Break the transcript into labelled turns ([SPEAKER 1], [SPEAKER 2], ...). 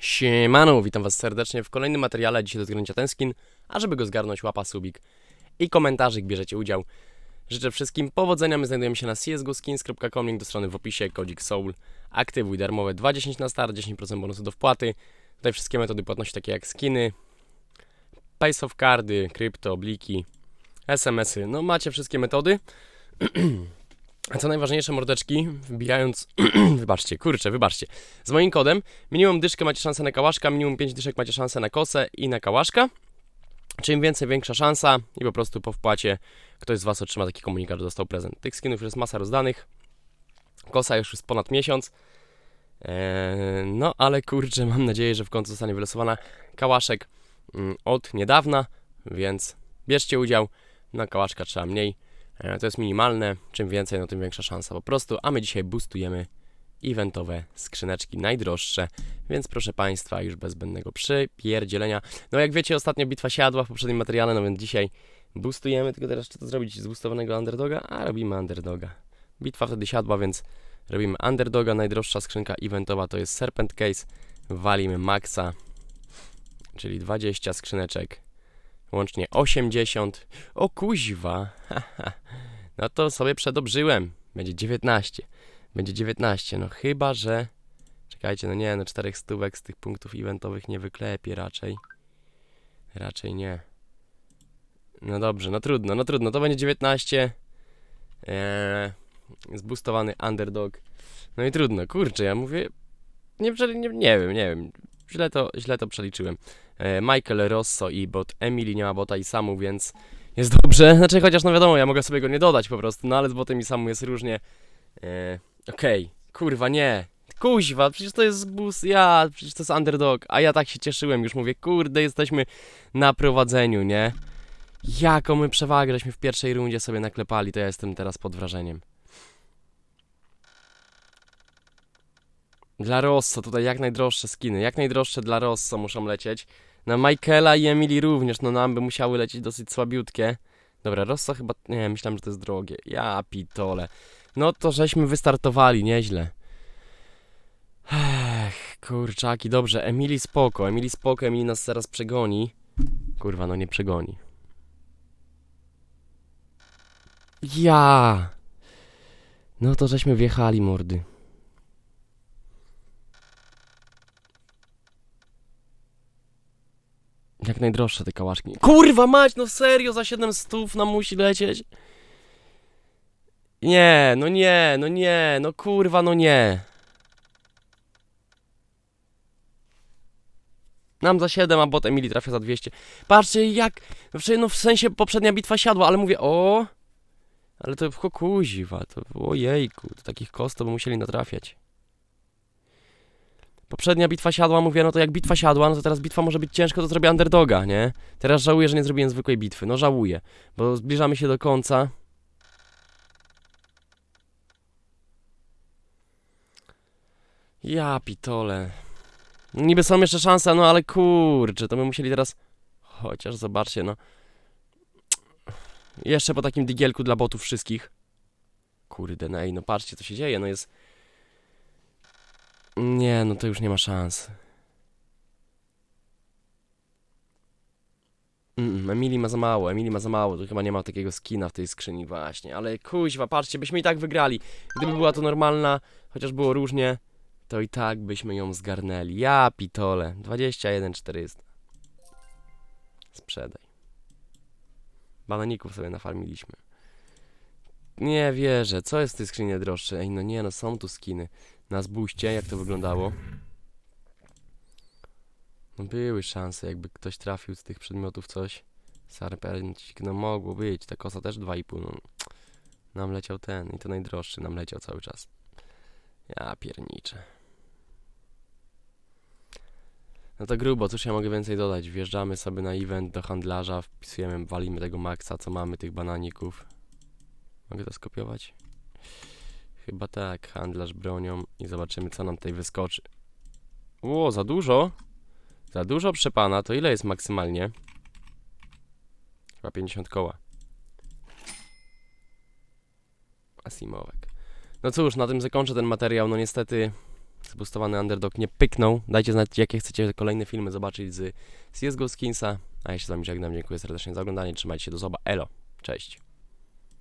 [SPEAKER 1] Siemano, witam was serdecznie w kolejnym materiale, dzisiaj do zgarnięcia ten skin, a żeby go zgarnąć łapa, subik i komentarzyk, bierzecie udział. Życzę wszystkim powodzenia, my znajdujemy się na csgoskins.com, link do strony w opisie, kodzik SOUL, aktywuj darmowe 2.10 na start, 10% bonusu do wpłaty, tutaj wszystkie metody płatności takie jak skiny, Pace of Cardy, krypto, bliki, SMS-y, no macie wszystkie metody. A co najważniejsze, mordeczki, wbijając, wybaczcie, kurczę, wybaczcie, z moim kodem minimum dyszkę macie szansę na kałaszka, minimum 5 dyszek macie szansę na kosę i na kałaszka. Czym więcej, większa szansa i po prostu po wpłacie ktoś z Was otrzyma taki komunikat, że dostał prezent. Tych skinów już jest masa rozdanych, kosa już jest ponad miesiąc. Eee, no ale kurczę, mam nadzieję, że w końcu zostanie wylosowana kałaszek mm, od niedawna, więc bierzcie udział, na kałaszka trzeba mniej. E, To jest minimalne, czym więcej, no tym większa szansa po prostu, a my dzisiaj boostujemy eventowe skrzyneczki najdroższe, więc proszę Państwa, już bez zbędnego przypierdzielenia. No jak wiecie, ostatnio bitwa siadła w poprzednim materiale, no więc dzisiaj boostujemy, tylko teraz czy to zrobić z boostowanego underdoga? A robimy underdoga. Bitwa wtedy siadła, więc robimy underdoga, najdroższa skrzynka eventowa to jest Serpent Case, walimy maxa, czyli 20 skrzyneczek, łącznie 80. O kuźwa, no to sobie przedobrzyłem. Będzie 19. Będzie 19. No chyba, że. Czekajcie, no nie, no czterech stówek z tych punktów eventowych nie wyklepię raczej. Raczej nie. No dobrze, no trudno, no trudno. To będzie 19. Eee, zboostowany underdog. No i trudno, kurczę, ja mówię. Nie, nie, nie wiem, nie wiem. Źle to, źle to przeliczyłem. E, Michael Rosso i bot Emily nie ma bota i samu, więc jest dobrze. Znaczy, chociaż no wiadomo, ja mogę sobie go nie dodać po prostu, no ale z botem i samu jest różnie. E, Okej, kurwa, nie. Kuźwa, przecież to jest boost, ja, przecież to jest underdog, a ja tak się cieszyłem, już mówię, kurde, jesteśmy na prowadzeniu, nie? Jaką my przewagę żeśmy w pierwszej rundzie sobie naklepali, to ja jestem teraz pod wrażeniem. Dla Rosso, tutaj jak najdroższe skiny, jak najdroższe dla Rosso muszą lecieć. Na Michaela i Emily również, no nam by musiały lecieć dosyć słabiutkie. Dobra, Rosso chyba, nie, myślałem, że to jest drogie. Ja pitole. No to żeśmy wystartowali, nieźle. Ech, kurczaki, dobrze, Emily spoko, Emily spoko, Emily nas zaraz przegoni. Kurwa, no nie przegoni. Ja! No to żeśmy wjechali, mordy. Jak najdroższe te kałaszki. Kurwa mać, no serio, za 7 stów nam musi lecieć. Nie, no nie, no nie, no kurwa, no nie. Nam za 7, a bot Emily trafia za 200. Patrzcie jak, no w sensie poprzednia bitwa siadła, ale mówię, o, ale to w kuziwa, to ojejku, to takich kost to by musieli natrafiać. Poprzednia bitwa siadła, mówię, no to jak bitwa siadła, no to teraz bitwa może być ciężko, to zrobię underdoga, nie? Teraz żałuję, że nie zrobiłem zwykłej bitwy, no żałuję, bo zbliżamy się do końca. Ja pitole. Niby są jeszcze szanse, no ale kurczę, to my musieli teraz... Chociaż zobaczcie, no. Jeszcze po takim digielku dla botów wszystkich. Kurde, no ej, no patrzcie co się dzieje, no jest... Nie, no to już nie ma szans. Emily ma za mało, Emily ma za mało, to chyba nie ma takiego skina w tej skrzyni właśnie, ale kuźwa, patrzcie, byśmy i tak wygrali. Gdyby była to normalna, chociaż było różnie, to i tak byśmy ją zgarnęli. Ja pitole, 21 400. Sprzedaj. Bananików sobie nafarmiliśmy. Nie wierzę, co jest w tej skrzyni droższe? Ej, no nie, no są tu skiny. Na zbuście, jak to wyglądało? No były szanse, jakby ktoś trafił z tych przedmiotów coś. Sarpencik, no mogło być. Ta kosa też 2,5. No. Nam leciał ten i to najdroższy nam leciał cały czas. Ja pierniczę. No to grubo, cóż ja mogę więcej dodać? Wjeżdżamy sobie na event do handlarza, wpisujemy, walimy tego maksa, co mamy, tych bananików. Mogę to skopiować? Chyba tak, handlarz bronią i zobaczymy, co nam tutaj wyskoczy. Ło, za dużo? Za dużo przepana, to ile jest maksymalnie? Chyba 50 koła. Asimowek. No cóż, na tym zakończę ten materiał. No niestety zbustowany underdog nie pyknął. Dajcie znać, jakie chcecie kolejne filmy zobaczyć z CSGO Skinsa. A ja się z wami żegnam, dziękuję serdecznie za oglądanie, trzymajcie się do zoba, elo, cześć.